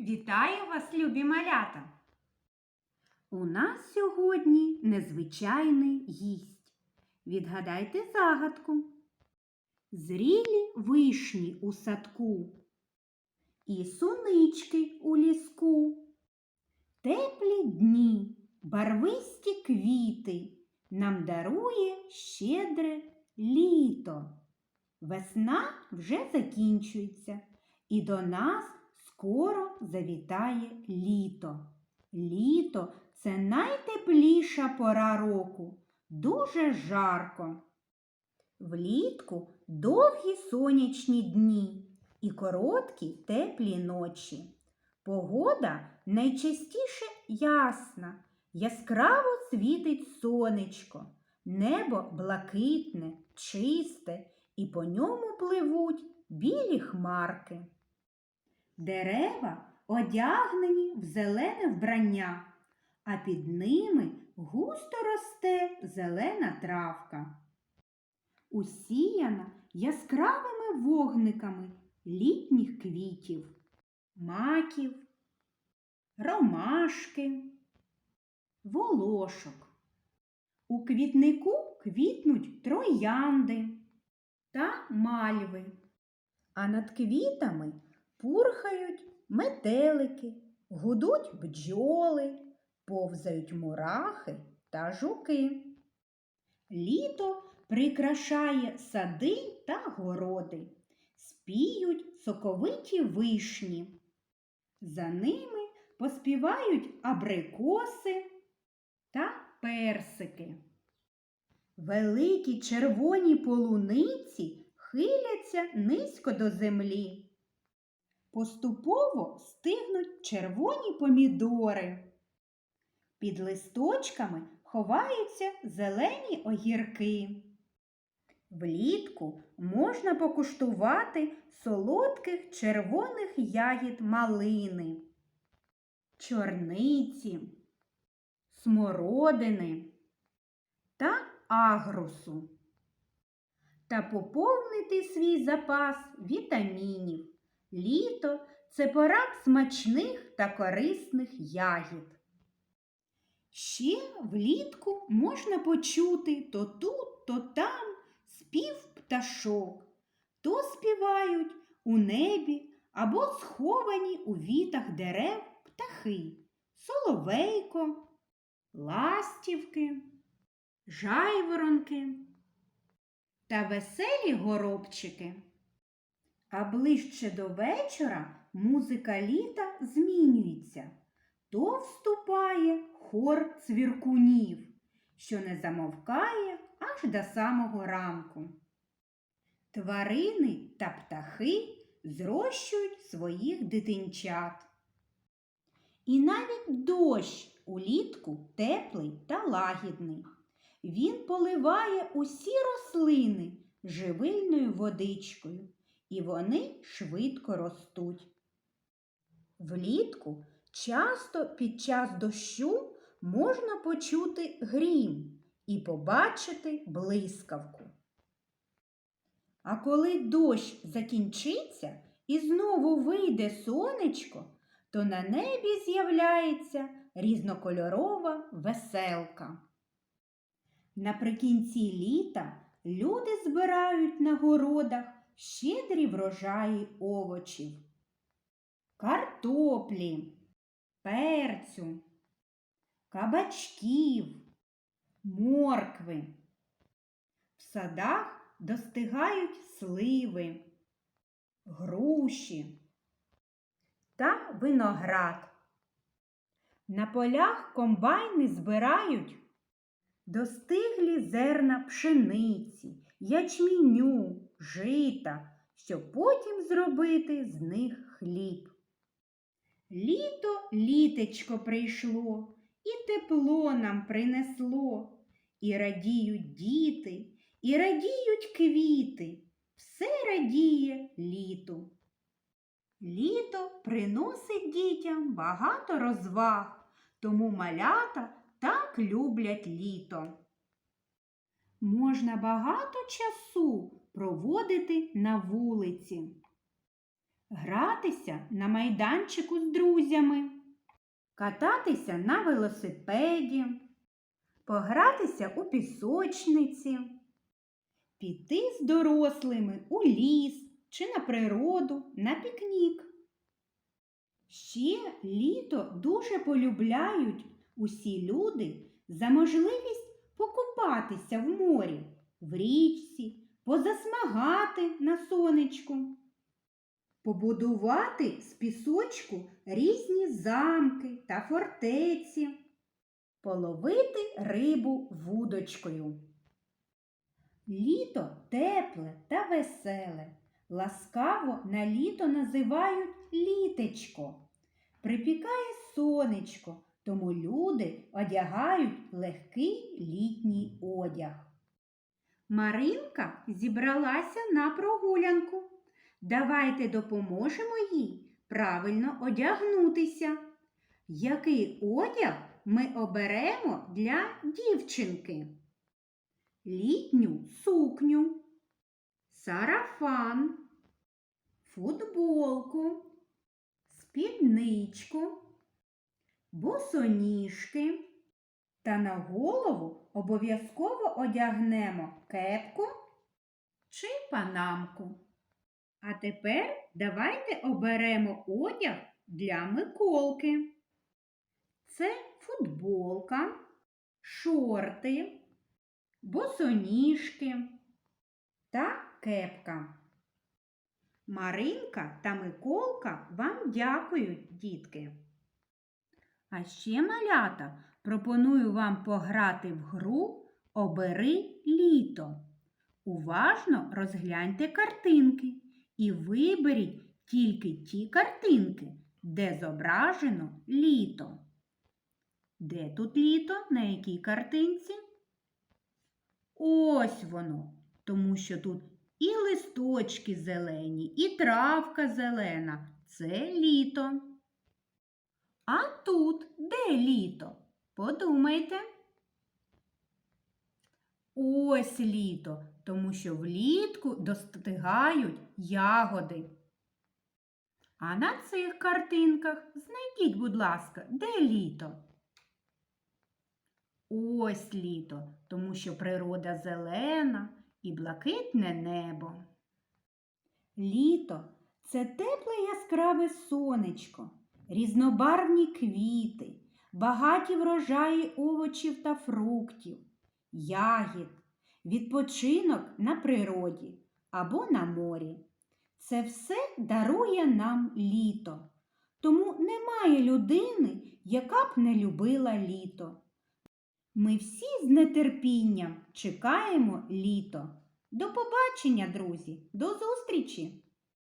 Вітаю вас, любі малята! У нас сьогодні незвичайний гість. Відгадайте загадку. Зрілі вишні у садку і сунички у ліску. Теплі дні, барвисті квіти нам дарує щедре літо. Весна вже закінчується, і до нас скоро завітає літо. Літо це найтепліша пора року, дуже жарко. Влітку довгі сонячні дні і короткі теплі ночі. Погода найчастіше ясна, яскраво світить сонечко, небо блакитне, чисте, і по ньому пливуть білі хмарки. Дерева одягнені в зелене вбрання, а під ними густо росте зелена травка. Усіяна яскравими вогниками літніх квітів, маків, ромашки, волошок. У квітнику квітнуть троянди та мальви, а над квітами пурхають метелики, гудуть бджоли, повзають мурахи та жуки. Літо прикрашає сади та городи, спіють соковиті вишні. За ними поспівають абрикоси та персики. Великі червоні полуниці хиляться низько до землі. Поступово стигнуть червоні помідори. Під листочками ховаються зелені огірки. Влітку можна покуштувати солодких червоних ягід малини, чорниці, смородини та агрусу та поповнити свій запас вітамінів. Літо це пора смачних та корисних ягід. Ще влітку можна почути то тут, то там спів пташок, то співають у небі або сховані у вітах дерев птахи, соловейко, ластівки, жайворонки та веселі горобчики. А ближче до вечора музика літа змінюється. То вступає хор цвіркунів, що не замовкає аж до самого ранку. Тварини та птахи зрощують своїх дитинчат. І навіть дощ улітку теплий та лагідний. Він поливає усі рослини живильною водичкою, і вони швидко ростуть. Влітку часто під час дощу можна почути грім і побачити блискавку. А коли дощ закінчиться і знову вийде сонечко, то на небі з'являється різнокольорова веселка. Наприкінці літа люди збирають на городах щедрі врожаї овочів, картоплі, перцю, кабачків, моркви. В садах достигають сливи, груші та виноград. На полях комбайни збирають достиглі зерна пшениці, ячміню, жита, щоб потім зробити з них хліб. Літо літечко прийшло, і тепло нам принесло, і радіють діти, і радіють квіти, все радіє літу. Літо приносить дітям багато розваг, тому малята так люблять літо. Можна багато часу проводити на вулиці. гратися на майданчику з друзями, кататися на велосипеді, погратися у пісочниці, піти з дорослими у ліс чи на природу на пікнік. Ще літо дуже полюбляють усі люди за можливість покупатися в морі, в річці, позасмагати на сонечку, побудувати з пісочку різні замки та фортеці, половити рибу вудочкою. Літо тепле та веселе. Ласкаво на літо називають літечко. Припікає сонечко, тому люди одягають легкий літній одяг. Маринка зібралася на прогулянку. Давайте допоможемо їй правильно одягнутися. Який одяг ми оберемо для дівчинки? Літню сукню, сарафан, футболку, спідничку, босоніжки та на голову обов'язково одягнемо кепку чи панамку. А тепер давайте оберемо одяг для Миколки. Це футболка, шорти, босоніжки та кепка. Маринка та Миколка вам дякують, дітки. А ще, малята, пропоную вам пограти в гру Обери літо. Уважно розгляньте картинки і виберіть тільки ті картинки, де зображено літо. Де тут літо? На якій картинці? Ось воно, тому що тут і листочки зелені, і травка зелена. Це літо. А тут де літо? Подумайте. Ось літо, тому що влітку достигають ягоди. А на цих картинках знайдіть, будь ласка, де літо? Ось літо, тому що природа зелена і блакитне небо. Літо це тепле яскраве сонечко, різнобарвні квіти, багаті врожаї овочів та фруктів, ягід, відпочинок на природі або на морі. Це все дарує нам літо. Тому немає людини, яка б не любила літо. Ми всі з нетерпінням чекаємо літо. До побачення, друзі, до зустрічі!